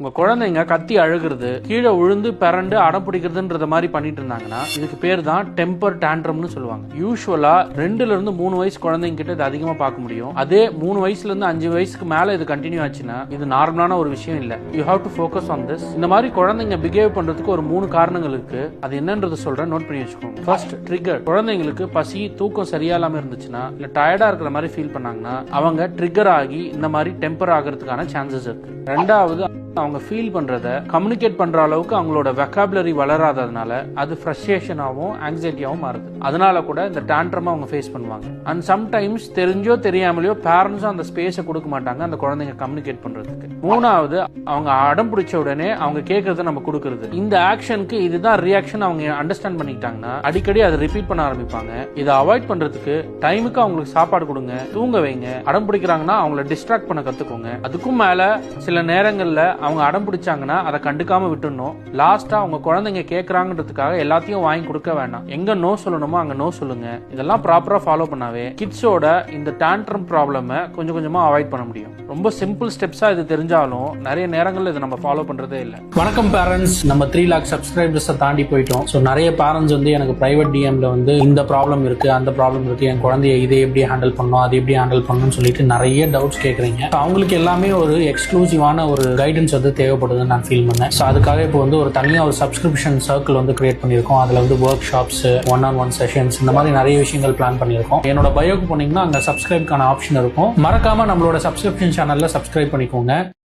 உங்க குழந்தைங்க கத்தி அழுகிறது கீழே விழுந்து பிறண்டு அடம் பிடிக்கிறதுன்றத மாதிரி பண்ணிட்டு இருந்தாங்கன்னா இதுக்கு பேர் தான் டெம்பர் டேண்ட்ரம்னு சொல்லுவாங்க. யூஸ்வலா ரெண்டுல இருந்து மூணு வயசு குழந்தைங்க கிட்ட இது அதிகமா பார்க்க முடியும். அதே மூணு வயசுல இருந்து அஞ்சு வயசுக்கு மேல இது கண்டினியூ ஆச்சுன்னா இது நார்மலான ஒரு விஷயம் இல்ல. You have to focus on this இந்த மாதிரி குழந்தைங்க பிஹேவ் பண்றதுக்கு ஒரு மூணு காரணங்கள் இருக்கு. அது என்னன்றது சொல்றேன். நோட் பண்ணி வச்சுக்கோங்க. ஃபர்ஸ்ட் ட்ரிகர் குழந்தைங்களுக்கு பசி தூக்கம் சரியா இல்லாம இருந்துச்சுன்னா இல்ல டயர்டா இருக்கிற மாதிரி ஃபீல் பண்ணாங்கன்னா அவங்க ட்ரிகர் ஆகி இந்த மாதிரி டெம்பர் ஆகிறதுக்கான சான்சஸ் இருக்கு. ரெண்டாவது அவங்க ஃபீல் பண்றத கம்யூனிகேட் பண்ற அளவுக்கு அவங்களோட வெக்காபுலரி வளராததுனால அது ஃப்ரஸ்ட்ரேஷனாகவும் ஆங்ஸைட்டியாகவும் மாறுது. அதனால கூட இந்த டேண்ட்ரமா அவங்க ஃபேஸ் பண்ணுவாங்க. அண்ட் சம்டைம்ஸ் தெரிஞ்சோ தெரியாமலையோ பேரண்ட்ஸும் அந்த ஸ்பேஸை கொடுக்க மாட்டாங்க அந்த குழந்தைங்க கம்யூனிகேட் பண்றதுக்கு. மூணாவது அவங்க அடம் பிடிச்ச உடனே அவங்க கேட்கறத நம்ம கொடுக்கறது. இந்த ஆக்ஷனுக்கு இதுதான் ரியாக்ஷன் அவங்க அண்டர்ஸ்டாண்ட் பண்ணிக்கிட்டாங்கன்னா அடிக்கடி அதை ரிப்பீட் பண்ண ஆரம்பிப்பாங்க. இதை அவாய்ட் பண்றதுக்கு டைமுக்கு அவங்களுக்கு சாப்பாடு கொடுங்க தூங்க வைங்க. அடம் பிடிக்கிறாங்கன்னா அவங்கள டிஸ்ட்ராக்ட் பண்ண கத்துக்கோங்க. அதுக்கும் மேல சில நேரங்களில் அவங்க அடம் பிடிச்சாங்கன்னா அதை கண்டுக்காம விட்டுடணும். லாஸ்டா அவங்க குழந்தைங்க கேட்கறாங்கன்றதுக்காக எல்லாத்தையும் வாங்கி கொடுக்க வேண்டாம் எங்க நோ சொல்லணுமோ அங்க நோ சொல்லுங்க. இதெல்லாம் ப்ராப்பரா ஃபாலோ பண்ணாவே கிட்ஸோட இந்த டேண்ட்ரம் ப்ராப்ளம கொஞ்சம் கொஞ்சமா அவாய்ட் பண்ண முடியும். ரொம்ப சிம்பிள் ஸ்டெப்ஸா இது தெரிஞ்சாலும் நிறைய நேரங்கள்ல இதை நம்ம ஃபாலோ பண்றதே இல்லை. வணக்கம் பேரண்ட்ஸ் நம்ம த்ரீ லேக் சப்ஸ்கிரைபர்ஸை தாண்டி போயிட்டோம். ஸோ நிறைய பேரண்ட்ஸ் வந்து எனக்கு பிரைவேட் டிஎம்ல வந்து இந்த ப்ராப்ளம் இருக்கு அந்த ப்ராப்ளம் இருக்கு என் குழந்தைய இதை எப்படி ஹேண்டில் பண்ணணும் அது எப்படி ஹேண்டில் பண்ணணும்னு சொல்லிட்டு நிறைய டவுட்ஸ் கேட்குறீங்க அவங்களுக்கு எல்லாமே ஒரு எக்ஸ்க்ளூசிவ் பாசிட்டிவான ஒரு கைடன்ஸ் வந்து தேவைப்படுதுன்னு நான் ஃபீல் பண்ணேன். ஸோ அதுக்காக இப்போ வந்து ஒரு தனியாக ஒரு சப்ஸ்கிரிப்ஷன் சர்க்கிள் வந்து கிரியேட் பண்ணியிருக்கோம். அதில் வந்து workshops one on one sessions இந்த மாதிரி நிறைய விஷயங்கள் பிளான் பண்ணியிருக்கோம். என்னோட பயோக்கு போனீங்கன்னா அங்கே சப்ஸ்கிரைப்க்கான ஆப்ஷன் இருக்கும். மறக்காம நம்மளோட சப்ஸ்கிரிப்ஷன் சேனல்ல சப்ஸ்கிரைப் பண்ணிக்கோங்க.